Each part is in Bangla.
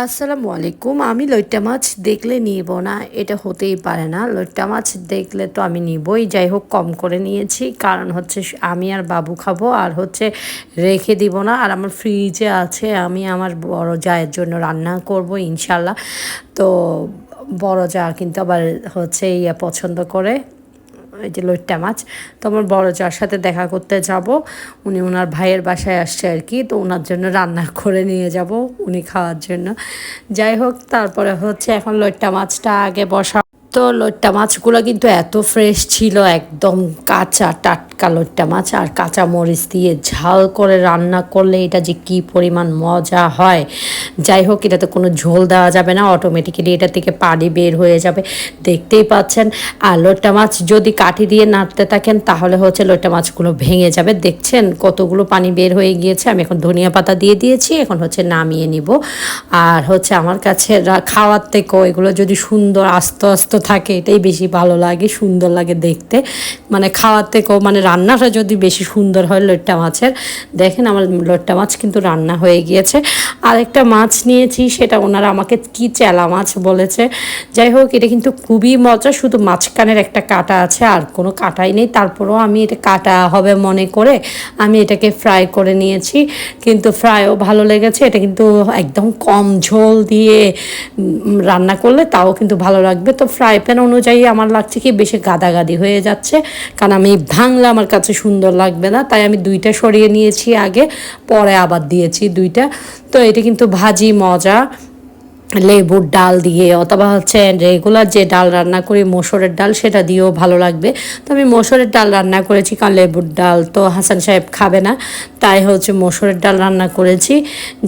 আসসালামু আলাইকুম। আমি লইট্টা মাছ দেখলে নিব না, এটা হতেই পারে না। লইট্টা মাছ দেখলে তো আমি নিবই, যাই হোক কম করে নিয়েছি। কারণ হচ্ছে আমি আর বাবু খাব, আর হচ্ছে রেখে দিব না। আর আমার ফ্রিজে আছে, আমি আমার বড় জায়ের জন্য রান্না করব, ইনশাল্লাহ। তো বড় যা কিন্তু আবার হচ্ছে ইয়ে পছন্দ করে। এই যে লইট্টা মাছ, তো আমার বড় যার সাথে দেখা করতে যাব, উনি ওনার ভাইয়ের বাসায় আসছে আর কি, তো ওনার জন্য রান্না করে নিয়ে যাব উনি খাওয়ার জন্য। যাই হোক, তারপরে হচ্ছে এখন লইট্টা মাছটা আগে বসা তো লইট্টা মাছগুলো কিন্তু এত ফ্রেশ ছিল, একদম কাঁচা, টাটকা লইট্টা মাছ আর কাঁচা মরিচ দিয়ে ঝাল করে রান্না করলে এটা যে কি পরিমাণ মজা হয়। যাই হোক, এটাতে কোনো ঝোল দেওয়া যাবে না অটোমেটিক্যালি এটা থেকে পানি বের হয়ে যাবে। দেখতেই পাচ্ছেন, আর লইট্টা মাছ যদি কাঠি দিয়ে নাড়তে থাকেন, তাহলে হচ্ছে লইট্টা মাছগুলো ভেঙে যাবে। দেখছেন কতগুলো পানি বের হয়ে গিয়েছে, আমি এখন ধনিয়া পাতা দিয়ে দিয়েছি, এখন হচ্ছে নামিয়ে নিব। আর হচ্ছে আমার কাছে খাওয়ার থেকেও এগুলো যদি সুন্দর আস্তে আস্তে থাকে, এটাই বেশি ভালো লাগে, সুন্দর লাগে দেখতে। মানে খাওয়ার থেকেও মানে রান্নাটা যদি বেশি সুন্দর হয় লইট্টা মাছের, দেখেন আমার লইট্টা মাছ কিন্তু রান্না হয়ে গিয়েছে। আরেকটা মাছ নিয়েছি, সেটা ওনারা আমাকে কি চেলা মাছ বলেছে। যাই হোক, এটা কিন্তু খুবই মজা, শুধু মাঝখানের একটা কাটা আছে, আর কোনো কাটাই নেই। তারপরেও আমি এটা কাটা হবে মনে করে আমি এটাকে ফ্রাই করে নিয়েছি। কিন্তু ফ্রাইও ভালো লেগেছে, এটা কিন্তু একদম কম ঝোল দিয়ে রান্না করলে তাও কিন্তু ভালো লাগবে। তো ফ্রাই প্যান অনুযায়ী আমার লাগছে কি বেশি গাদাগাদি হয়ে যাচ্ছে। কারণ আমি ভাঙলে আমার কাছে সুন্দর লাগবে না, তাই আমি দুইটা সরিয়ে নিয়েছি আগে, পরে আবার দিয়েছি দুইটা। তো এটা কিন্তু ভাজি মজা। লেবুর ডাল দিয়ে অথবা হচ্ছে রেগুলার যে ডাল রান্না করি, মসুরের ডাল, সেটা দিয়েও ভালো লাগবে। তো আমি মসুরের ডাল রান্না করেছি, কারণ লেবুর ডাল তো হাসান সাহেব খাবে না, তাই হচ্ছে মসুরের ডাল রান্না করেছি।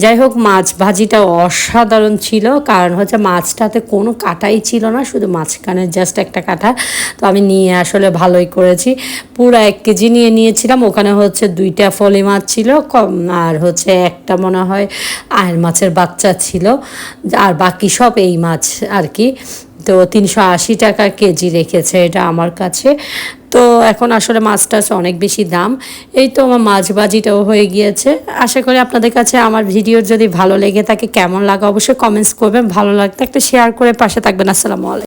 যাই হোক, মাছ ভাজিটা অসাধারণ ছিল, কারণ হচ্ছে মাছটাতে কোনো কাটাই ছিল না, শুধু মাঝখানের জাস্ট একটা কাটা। তো আমি নিয়ে আসলে ভালোই করেছি। পুরো এক কেজি নিয়ে নিয়েছিলাম, ওখানে হচ্ছে দুইটা ফলি মাছ ছিল আর হচ্ছে একটা মনে হয় আয়ের মাছের বাচ্চা ছিল। আর বাকি সব এই মাছ আর কি। তো তিনশো আশি টাকা কেজি রেখেছে এটা আমার কাছে। তো এখন আসলে মাছ টাছ অনেক বেশি দাম। এই তো আমার মাছ বাজিটাও হয়ে গিয়েছে। আশা করি আপনাদের কাছে আমার ভিডিও যদি ভালো লেগে থাকে, কেমন লাগে অবশ্যই কমেন্টস করবেন। ভালো লাগতে একটা শেয়ার করে পাশে থাকবেন। আসসালামু আলাইকুম।